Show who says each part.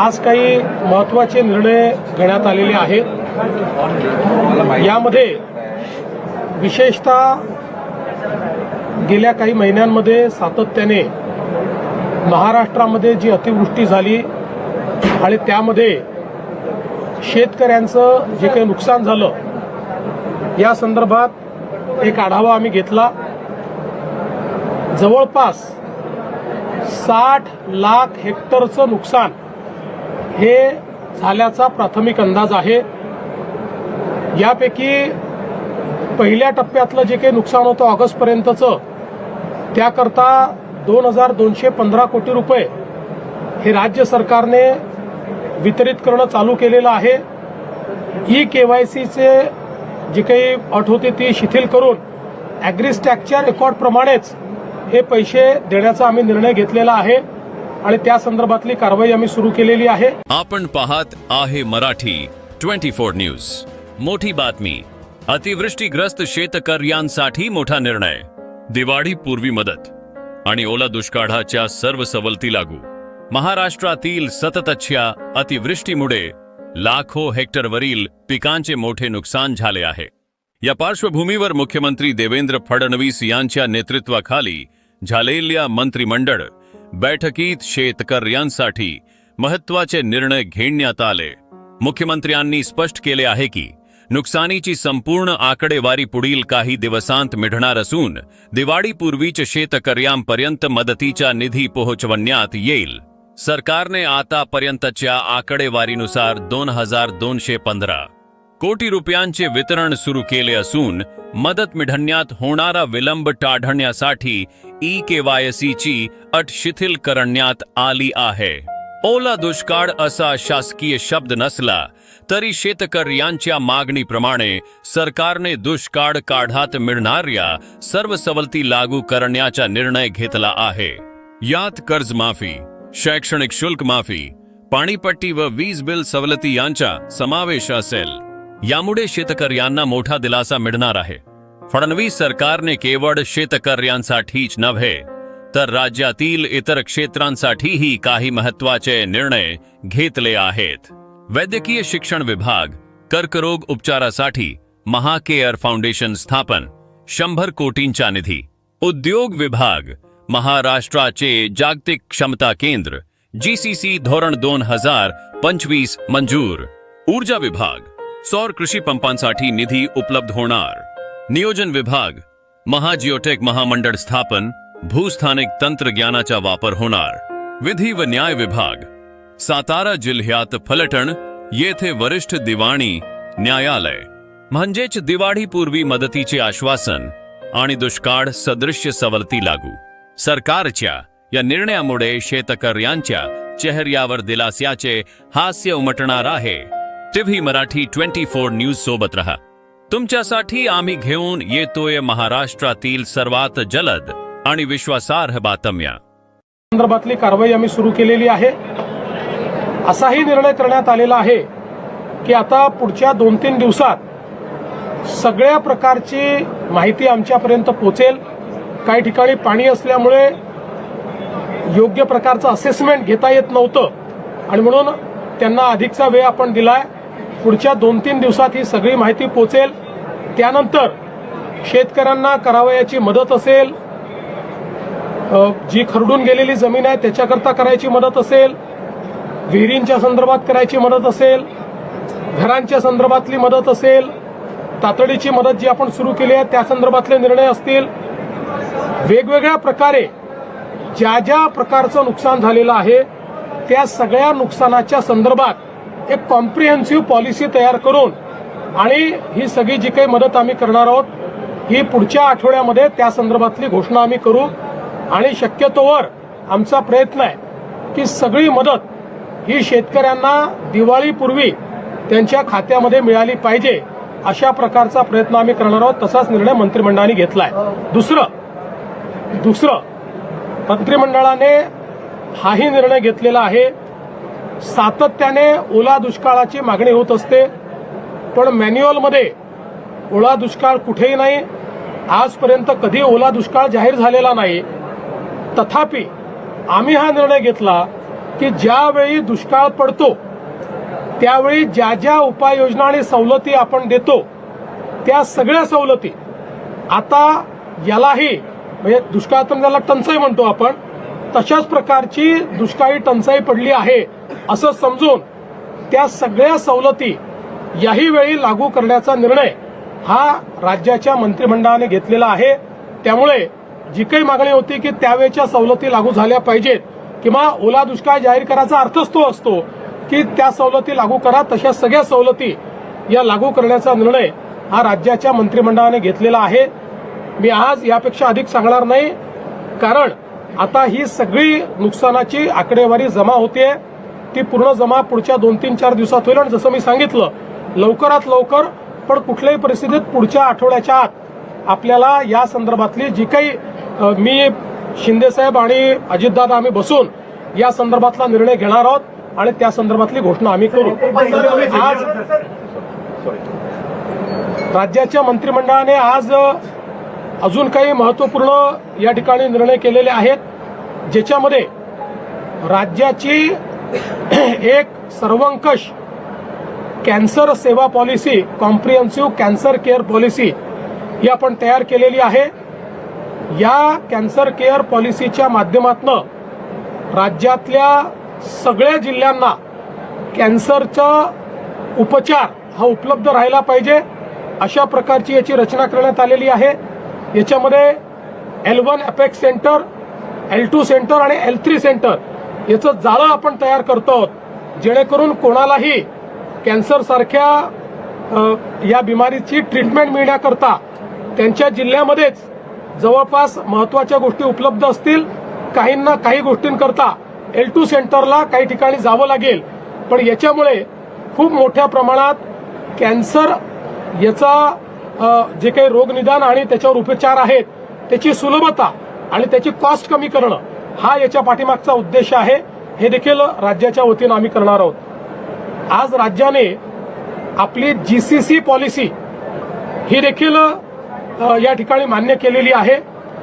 Speaker 1: आज काही महत्त्वाचे निर्णय घेण्यात आलेले आहेत यामध्ये विशेषतः गेल्या काही महिन्यांमध्ये सातत्याने महाराष्ट्रामध्ये जी अतिवृष्टी झाली आणि त्यामध्ये शेतकऱ्यांचं जे काही नुकसान झालं या संदर्भात एक आढावा आम्ही घेतला जवळपास साठ लाख हेक्टरचं नुकसान हे झाल्याचा प्राथमिक अंदाज आहे यापैकी पहिल्या टप्प्यातलं जे काही नुकसान होतं ऑगस्टपर्यंतचं त्याकरता दोन हजार दोनशे पंधरा कोटी रुपये हे राज्य सरकारने वितरित करणं चालू केलेलं आहे ई के वाय सीचे जी काही अट होती ती शिथिल करून ॲग्रिस्टॅकच्या रेकॉर्डप्रमाणेच हे पैसे देण्याचा आम्ही निर्णय घेतलेला आहे आणि त्या संदर्भातली कारवाई आम्ही सुरू केलेली आहे
Speaker 2: आपण पाहत आहे मराठी ट्वेंटी फोर न्यूज मोठी बातमी अतिवृष्टीग्रस्त शेतकऱ्यांसाठी मोठा निर्णय दिवाळी पूर्वी मदत आणि ओला दुष्काळाच्या सर्व सवलती लागू महाराष्ट्रातील सततच्या अतिवृष्टीमुळे लाखो हेक्टरवरील पिकांचे मोठे नुकसान झाले आहे या पार्श्वभूमीवर मुख्यमंत्री देवेंद्र फडणवीस यांच्या नेतृत्वाखाली झालेल्या मंत्रिमंडळ बैठकीत शेतकऱ्यांसाठी महत्वाचे निर्णय घेण्यात आले मुख्यमंत्र्यांनी स्पष्ट केले आहे की नुकसानीची संपूर्ण आकडेवारी पुढील काही दिवसांत मिळणार असून दिवाळीपूर्वीच शेतकऱ्यांपर्यंत मदतीचा निधी पोहोचवण्यात येईल सरकारने आतापर्यंतच्या आकडेवारीनुसार दोन हजार दोनशे पंधरा कोटी रुपयांचे वितरण सुरू केले असून मदत मिढण्यात होणारा विलंब टाळण्यासाठी ई केवायसीची अट शिथिल करण्यात आली आहे ओला दुष्काळ असा शासकीय शब्द नसला तरी शेतकऱ्यांच्या मागणीप्रमाणे सरकारने दुष्काळ काढात मिळणाऱ्या सर्व सवलती लागू करण्याचा निर्णय घेतला आहे यात कर्जमाफी शैक्षणिक शुल्क माफी पाणीपट्टी व वीज बिल सवलती यांचा समावेश असेल यामुळे शेतकऱ्यांना मोठा दिलासा मिळणार आहे फडणवीस ने केवळ शेतकऱ्यांसाठीच नव्हे तर राज्यातील इतर क्षेत्रांसाठीही काही महत्वाचे निर्णय घेतले आहेत वैद्यकीय शिक्षण विभाग कर्करोग उपचारासाठी महाकेअर फाउंडेशन स्थापन शंभर कोटींचा निधी उद्योग विभाग महाराष्ट्राचे जागतिक क्षमता केंद्र जीसीसी धोरण दोन हजार पंचवीस मंजूर ऊर्जा विभाग सौर कृषी पंपांसाठी निधी उपलब्ध होणार नियोजन विभाग महाजिओटेक महामंडळ स्थापन भूस्थानिक तंत्रज्ञानाचा वापर होणार विधी व न्याय विभाग सातारा जिल्ह्यात फलटण येथे वरिष्ठ दिवाणी न्यायालय म्हणजेच दिवाळीपूर्वी मदतीचे आश्वासन आणि दुष्काळ सदृश्य सवलती लागू सरकारच्या या निर्णयामुळे शेतकर यांच्या चेहऱ्यावर दिलास्याचे हास्य उमटणार आहे TV Marathi twenty four news सोबत रहा तुमच्यासाठी आम्ही घेऊन येतोय महाराष्ट्रातील सर्वात जलद आणि विश्वासार्ह बातम्या
Speaker 1: संदर्भातली कारवाई आम्ही सुरू केलेली आहे असाही निर्णय करण्यात आलेला आहे की आता पुढच्या दोन तीन दिवसात सगळ्या प्रकारची माहिती आमच्यापर्यंत पोचेल काही ठिकाणी पाणी असल्यामुळे योग्य प्रकारचं असेसमेंट घेता येत नव्हतं आणि म्हणून त्यांना अधिकचा वेळ आपण दिलाय पुढच्या दोन तीन दिवसात ही सगळी माहिती पोचेल त्यानंतर शेतकऱ्यांना करावयाची मदत असेल जी खरडून गेलेली जमीन आहे त्याच्याकरता करायची मदत असेल विहिरींच्या संदर्भात करायची मदत असेल घरांच्या संदर्भातली मदत असेल तातडीची मदत जी आपण सुरू केली आहे त्या संदर्भातले निर्णय असतील वेगवेगळ्या प्रकारे ज्या ज्या प्रकारचं नुकसान झालेलं आहे त्या सगळ्या नुकसानाच्या संदर्भात एक कॉम्प्रिहेन्सिव्ह पॉलिसी तयार करून आणि ही सगळी जी काही मदत आम्ही करणार आहोत ही पुढच्या आठवड्यामध्ये त्या संदर्भातली घोषणा आम्ही करू आणि शक्यतोवर आमचा प्रयत्न आहे की सगळी मदत ही शेतकऱ्यांना दिवाळीपूर्वी त्यांच्या खात्यामध्ये मिळाली पाहिजे अशा प्रकारचा प्रयत्न आम्ही करणार आहोत तसाच निर्णय मंत्रिमंडळाने घेतला आहे दुसरं दुसरं मंत्रिमंडळाने हाही निर्णय घेतलेला आहे सातत्याने ओला दुष्काळाची मागणी होत असते पण मॅन्युअलमध्ये ओला दुष्काळ कुठेही नाही आजपर्यंत कधी ओला दुष्काळ जाहीर झालेला नाही तथापि आम्ही हा निर्णय घेतला की ज्यावेळी दुष्काळ पडतो त्यावेळी ज्या ज्या उपाययोजना आणि सवलती आपण देतो त्या सगळ्या सवलती आता यालाही म्हणजे दुष्काळातून तर त्याला टंचाई म्हणतो आपण तशाच प्रकारची दुष्काळी टंचाई पडली आहे असं समजून त्या सगळ्या सवलती याही वेळी लागू करण्याचा निर्णय हा राज्याच्या मंत्रिमंडळाने घेतलेला आहे त्यामुळे जी काही मागणी होती की त्यावेळेच्या सवलती लागू झाल्या पाहिजेत किंवा ओला दुष्काळ जाहीर करायचा अर्थच तो असतो की त्या सवलती लागू करा तशा सगळ्या सवलती या लागू करण्याचा निर्णय हा राज्याच्या मंत्रिमंडळाने घेतलेला आहे मी आज यापेक्षा अधिक सांगणार नाही कारण आता ही सगळी नुकसानाची आकडेवारी जमा होते ती पूर्ण जमा पुढच्या दोन तीन चार दिवसात होईल आणि जसं मी सांगितलं लवकरात लवकर पण कुठल्याही परिस्थितीत पुढच्या आठवड्याच्या आत आपल्याला या संदर्भातली जी काही मी शिंदेसाहेब आणि अजितदादा आम्ही बसून या संदर्भातला निर्णय घेणार आहोत आणि त्या संदर्भातली घोषणा आम्ही करू आज राज्याच्या मंत्रिमंडळाने आज अजून काही महत्त्वपूर्ण या ठिकाणी निर्णय केलेले आहेत ज्याच्यामध्ये राज्याची एक सर्वंकष कॅन्सर सेवा policy comprehensive cancer care policy ही आपण तयार केलेली आहे या कॅन्सर केअर पॉलिसीच्या माध्यमातनं राज्यातल्या सगळ्या जिल्ह्यांना कॅन्सरचा उपचार हा उपलब्ध राहिला पाहिजे अशा प्रकारची याची रचना करण्यात आलेली आहे याच्यामध्ये L one apex centre L two centre आणि एल थ्री सेंटर याचं जाळं आपण तयार करतो आहोत जेणेकरून कोणालाही कॅन्सर सारख्या या बिमारीची ट्रीटमेंट मिळण्याकरता त्यांच्या जिल्ह्यामध्येच जवळपास महत्वाच्या गोष्टी उपलब्ध असतील काहींना काही गोष्टींकरता एल टू सेंटरला काही ठिकाणी जावं लागेल पण याच्यामुळे खूप मोठ्या प्रमाणात कॅन्सर याचा जे काही रोगनिदान आणि त्याच्यावर उपचार आहेत त्याची सुलभता आणि त्याची कॉस्ट कमी करणं हा याच्या पाठीमागचा उद्देश आहे हे देखील राज्याच्या वतीनं आम्ही करणार आहोत आज राज्याने आपली जी सी सी पॉलिसी ही देखील या ठिकाणी मान्य केलेली आहे